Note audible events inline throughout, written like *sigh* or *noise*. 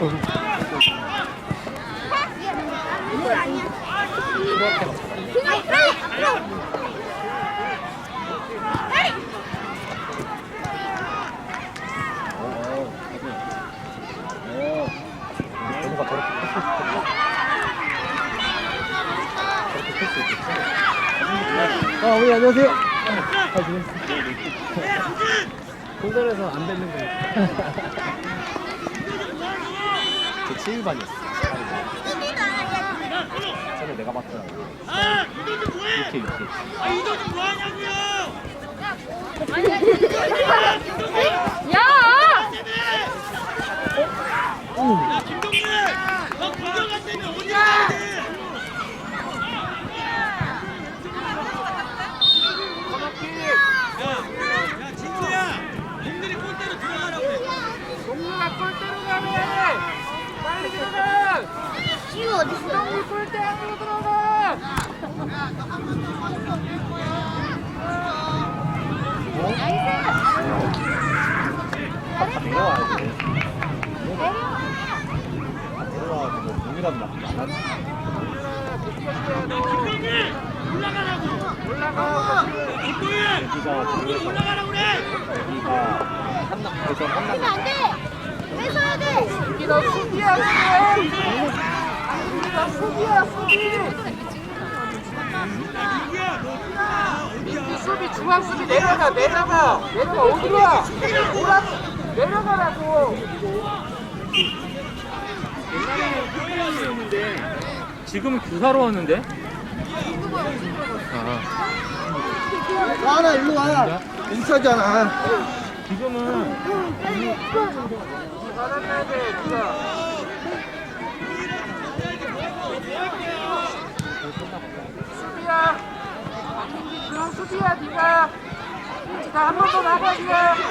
아, 우리 안녕하세요. 네, 네. 아, 지냈어. 공단에서 안 됐는 거예요. *laughs* 7번이었어. 저를 내가 봤더라. 아, 이도준 뭐해? 이렇게 이렇게. 아, 이도준 뭐 하냐고요? 야! 야, 김동률! 너 공격 안 나가지. 김동민! 올라가라고! 올라가! 중에서 올라가라고 그래! 그래서 한남 안 돼. 뺏어야 돼. 너 수비야 수비! 너 수비야 수비! 수비 중앙 수비 내려가 내려가 내려가? 오라 내려가라고! 지금은 교사로 하는데? 와라 일로 와 인사잖아. 지금은 수비야. 중앙 수비야 니가. 민기 나한 번 더 나가 니가 민기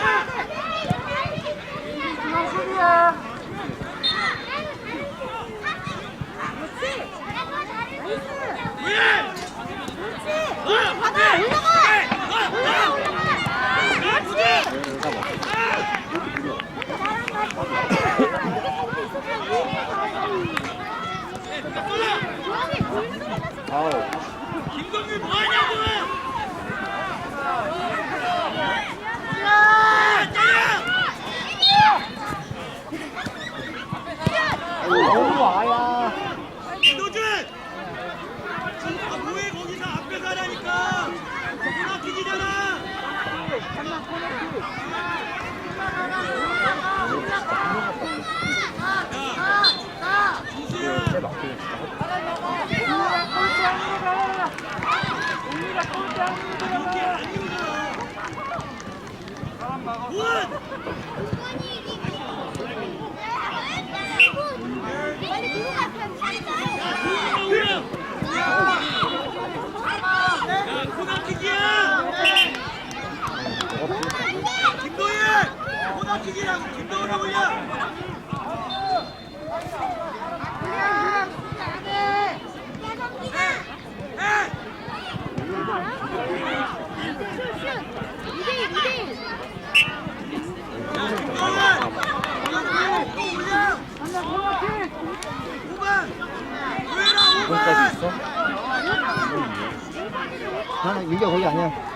중앙 수비야 받아 올라가. 아우 김동민 뭐하냐고! 너무 아야. 이도준! 아, 뭐해, 거기서 앞에 가라니까! 진수야! 가 우리가 골대 안으로 들어가 빨리 들어가. 야, 코너킥이야! 김도희! 코너킥이라고 김도희라고 올려! 해! 이번까지 있어? 아 아니야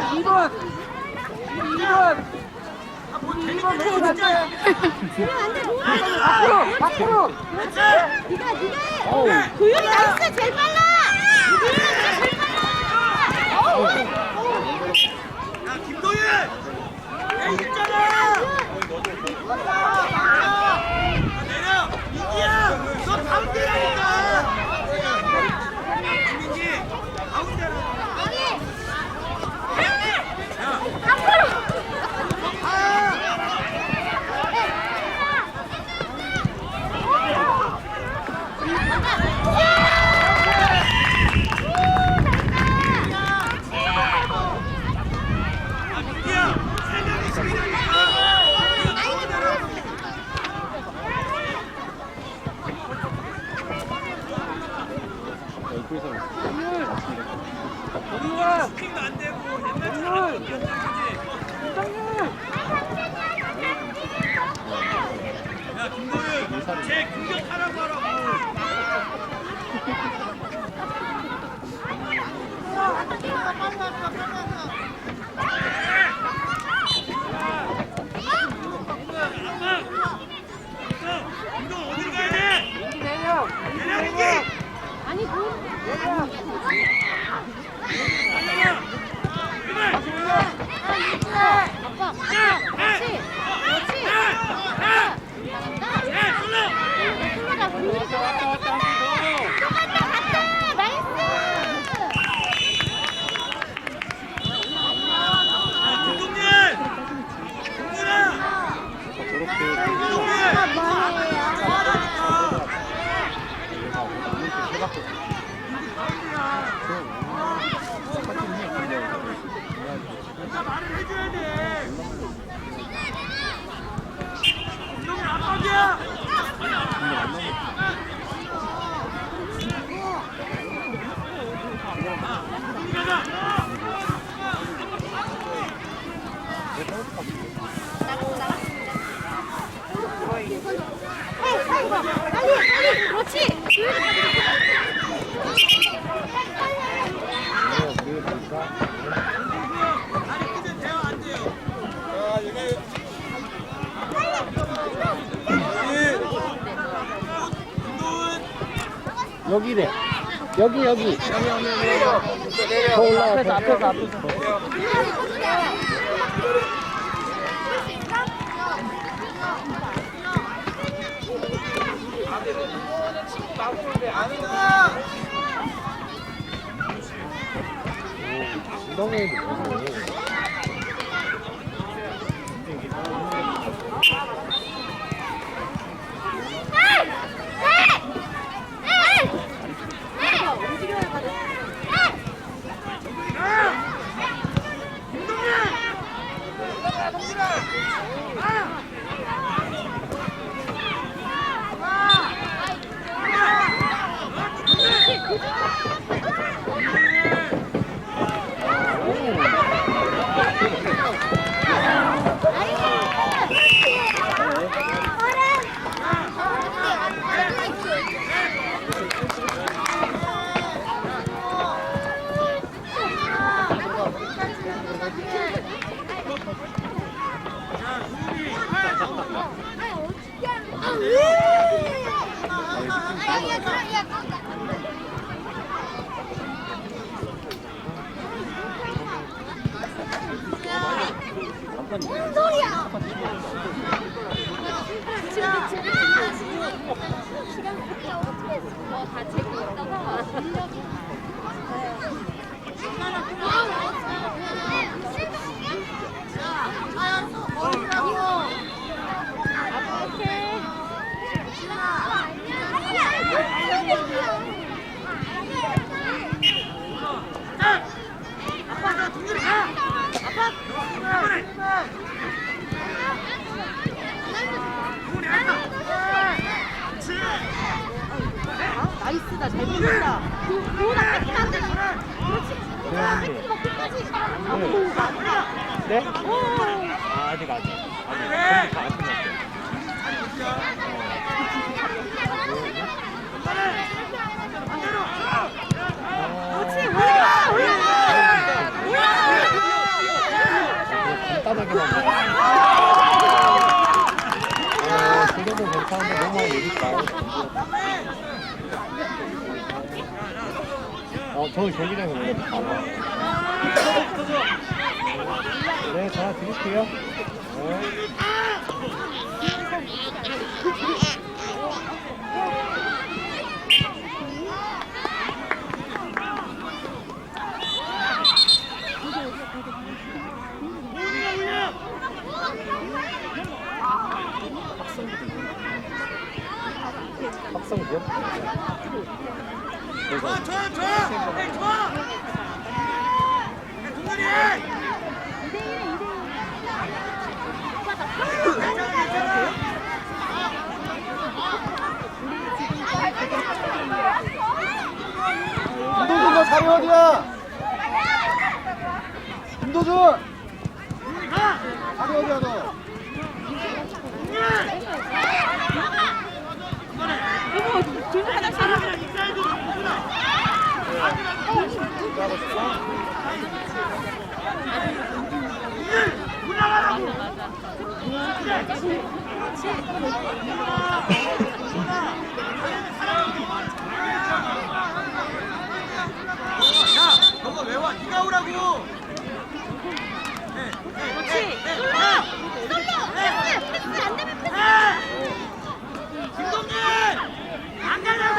2번 2번 2번 너무 낮아요 앞으로 앞으로 네가 네가 해 도윤이 나이스 제일 빨라 도윤이 제일 빨라 야 김도윤 에이 있잖아 내려 이기야 너 가운데야 슈팅도 안 되고 옛날처럼 연장이지. 야, 김도윤, 쟤 공격하라고 하라고. 내려 민기. 아니 그 아빠 아빠 그렇지 그렇지 아빠 잘한다 야, 솔로. 흘러가 흘러가 갔다 갔다 나이스 야, 김동률. 동률아. 저렇게 동률. 뭐예요? 말을 해줘야 돼. 김동률 압박이야. 빨리 빨리 돼요. 자 여기 여기래. 여기 여기. 더 올라가. 앞에서 앞에서 앞에서. 엉덩 이도 보고. 다 재고 있다가 나이스다 잘 보인다 그거나 뺏기면 안 되나 그렇지 자 이거 끝까지 아우 맞다 네? 오 아, 아직 아직. 아직. 경기 다안 끝났어요. 그렇지 올라가 올라가 올라가 간단하게만. 어, 그 정도 괜찮은데 너무 많이 느리다. 어, 저는 경기장에서 원래 봐봐. 네, 전화 드릴게요. 네. 학성이요? 좋아 좋아 좋아 네, 좋아 야, 동현이 2대1에 2대1. 오빠 나 괜찮아 괜찮아 김도준 너 자리 어디야? 김도준! 자리 어디야 너? 사람이랑 인사이드 누구나 야 너가 왜 와? 네가 오라고 네, 네, 그렇지. 네, 솔로. 네. 솔로. 패스. 패스 안 되면 패스. 김동진! 안 가려고!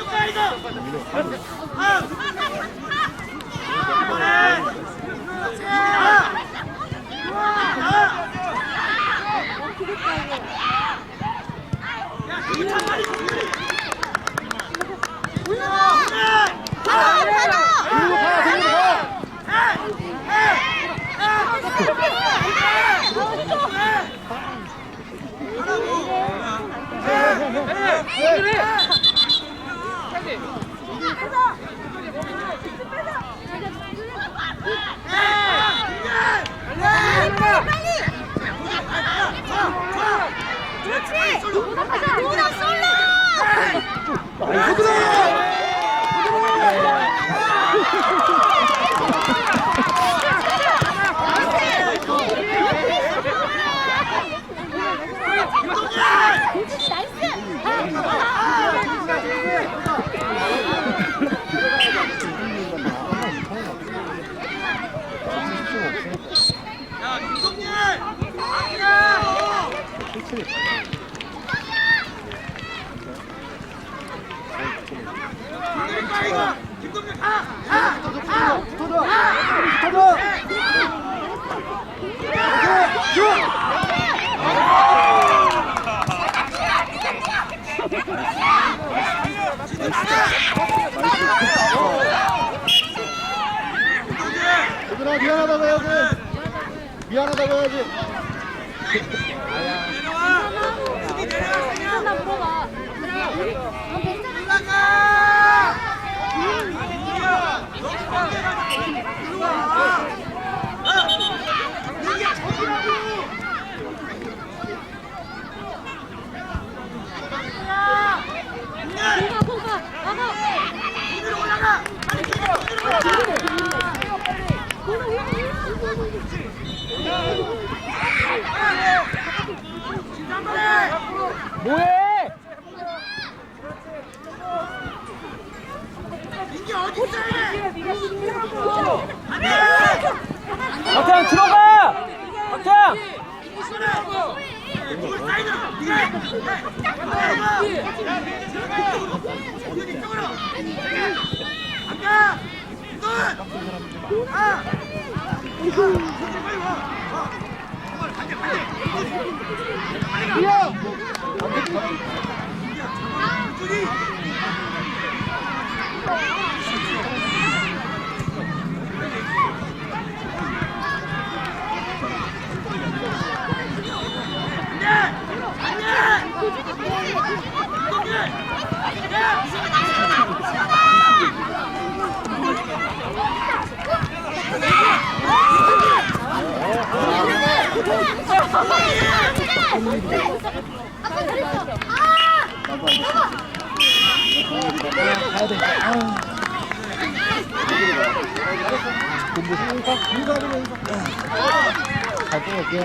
그렇지! 아! 아! 야, 이거 참 빨리 동준이! 올려. 아! 가자 가자. 들고 가 들고 가! 그렇지. 가자. 누나 솔로. 나이스. 야, 김동진! 아니야! 김동진 가, 이거! 김동진 가! 가! 가! 붙어줘! 붙어줘! 얘들아 미안하다고 해야지 미안하다고 해야지 내려와! 수비 내려와, 그냥! 나 물어봐. 올라가! 아니야! 너무 뻔해가지고 일로 와! 야! 이게 저기라고! 야! 공가 공가. 나가. 위로 올라가! 빨리 위로 올라가! 공가 위에. 진정해! 뭐해? 이게 어디 있어 이게? 안 돼! 박태양 들어가! 박태양! 볼 사이드로! 네가 해! 네! 이쪽으로! 안 가! 빨리 와! 와! 빨리 빨리! 빨리 아! 가야 돼 공부 인사 인사하면 인사 잘 뽑을게요